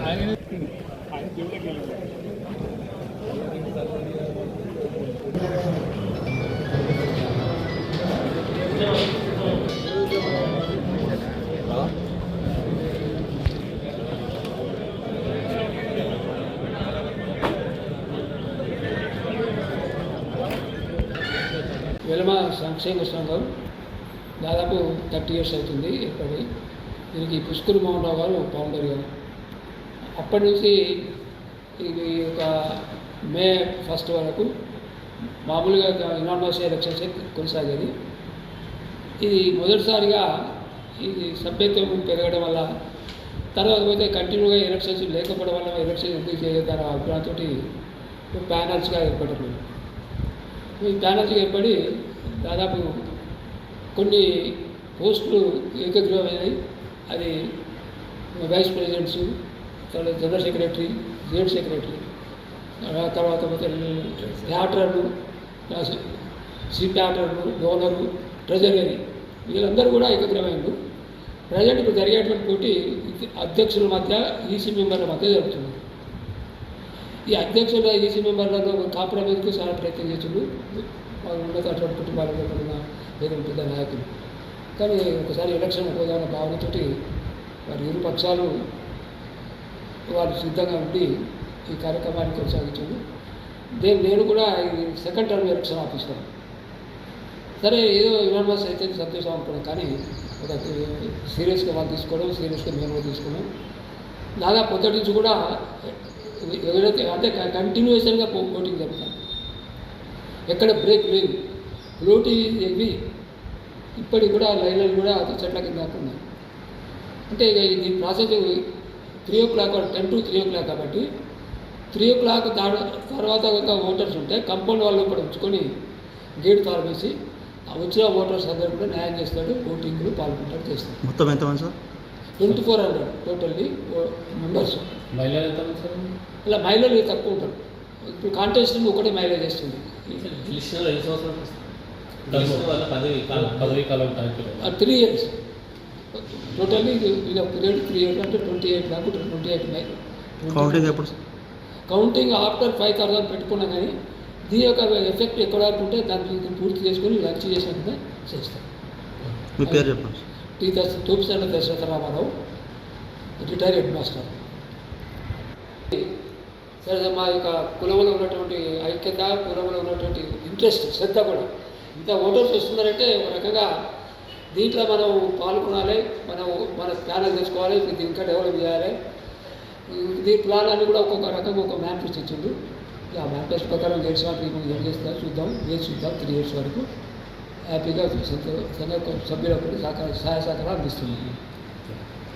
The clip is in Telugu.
ఆయన ఆయన దేవుడికి వెళ్ళాలి వెలమ సంక్షేమ సంఘం దాదాపు థర్టీ ఇయర్స్ అవుతుంది ఏర్పడి దీనికి పుష్కర్ మోహన్ రావు గారు ఫౌండర్ గారు. అప్పటి నుంచి ఇది ఒక మే ఫస్ట్ వరకు మామూలుగా ఇనానమస్ ఎలక్షన్స్ కొనసాగేది. ఇది మొదటిసారిగా ఇది సభ్యత్వం పెరగడం వల్ల తర్వాత పోతే కంటిన్యూగా ఎలక్షన్స్ లేకపోవడం వల్ల ఎలక్షన్ ఎందుకు చేయగల అభిప్రాయంతో ప్యానల్స్గా ఏర్పడ్డారు ఈ ప్యానల్స్ ఏర్పడి దాదాపు కొన్ని పోస్టులు ఏకగ్రీవమైనవి అది వైస్ ప్రెసిడెంట్స్ తర్వాత జనరల్ సెక్రటరీ జేడ్ సెక్రటరీ తర్వాత థియేటర్లు సి థియేటర్లు డోనరు ట్రెజరీ వీళ్ళందరూ కూడా ఏకగ్రమైనరు ప్రజెంట్ ఇప్పుడు జరిగేటువంటి పోటీ అధ్యక్షుల మధ్య ఈసీ మెంబర్ల మధ్య జరుగుతుంది. ఈ అధ్యక్షుల ఈసీ మెంబర్లలో కాంప్రమైజ్కి చాలా ప్రయత్నం చేసిండు వాళ్ళు ఉన్నత అటువంటి కుటుంబాలలో ఉన్న పేరు పెద్ద నాయకులు కానీ ఒకసారి ఎలక్షన్ పోదామన్న భావనతోటి వారి ఇరు పక్షాలు వారు సిద్ధంగా ఉండి ఈ కార్యక్రమాన్ని కొనసాగించింది నేను నేను కూడా ఈ సెకండ్ టర్మ్ ఎలక్షన్ ఆఫీసర్ సరే ఏదో యూనివర్స్ అయితే సంతోషం అనుకున్నాం కానీ ఒక సీరియస్గా వాళ్ళు తీసుకోవడం సీరియస్గా మేము తీసుకోవడం. తీసుకున్నాం దాదాపు పొద్దుటి నుంచి కూడా ఎవరైతే అంటే కంటిన్యూషన్గా ఓటింగ్ జరుగుతుంది ఎక్కడ బ్రేక్ లేదు. రోటీ ఇవి ఇప్పటికి కూడా లైన్లు కూడా చెట్ల కింద ఉన్నాయి. అంటే ఇక ఇది process three o'clock ten to three o'clock కాబట్టి త్రీ ఓ క్లాక్ తర్వాత ఒక ఓటర్స్ ఉంటే కంపౌండ్ వాళ్ళు కూడా ఉంచుకొని గేట్ తాళం వేసి ఆ వచ్చిన ఓటర్స్ అందరూ కూడా న్యాయం చేస్తాడు ఓటింగ్లు పాల్గొంటాడు చేస్తాడు. మొత్తం ఎంతమంది sir? Twenty four hundred totally members మహిళలు ఎంతమంది సార్ ఇలా మహిళలు తక్కువ ఉంటారు ఇప్పుడు కాంటెస్ట్ ఒకటే మైలేజ్ టైంలో త్రీ ఇయర్స్ టోటల్లీ ఇది పీరియడ్ త్రీ ఇయర్స్ అంటే ట్వంటీ ఎయిట్ దాకా ట్వంటీ ఎయిట్ కౌంటింగ్ ఎప్పుడు sir counting after five thousand పెట్టుకున్నా కానీ దీని యొక్క ఎఫెక్ట్ ఎక్కడ వరకు ఉంటే దాన్ని పూర్తి చేసుకొని లంచ్ చేసినట్టుగా చేస్తాం మీ పేరు చెప్పండి సార్ టీ దశ తూపుసెల్ల Dasaratha Ramarao retire head master సరే మా యొక్క కులంలో ఉన్నటువంటి ఐక్యత కులంలో ఉన్నటువంటి ఇంట్రెస్ట్ శ్రద్ధ కూడా. ఇంత ఓటర్స్ వస్తున్నారంటే ఒక రకంగా దీంట్లో మనం పాల్గొనాలి మనం మన ప్లాన్ చేసుకోవాలి ఇది ఇంకా డెవలప్ చేయాలి. దీని ప్లాన్ అని కూడా ఒక్కొక్క రకంగా ఒక మ్యానిఫెస్ట్ ఇచ్చిండు ఆ మ్యానిఫెస్ట్ ప్రకారం గేట్స్ వాటికి మనం ఏం చేస్తా చూద్దాం. వేసి చూద్దాం త్రీ ఇయర్స్ వరకు. హ్యాపీగా సభ్యులకు సహకార సహాయ సహకారాలు అందిస్తున్నాం.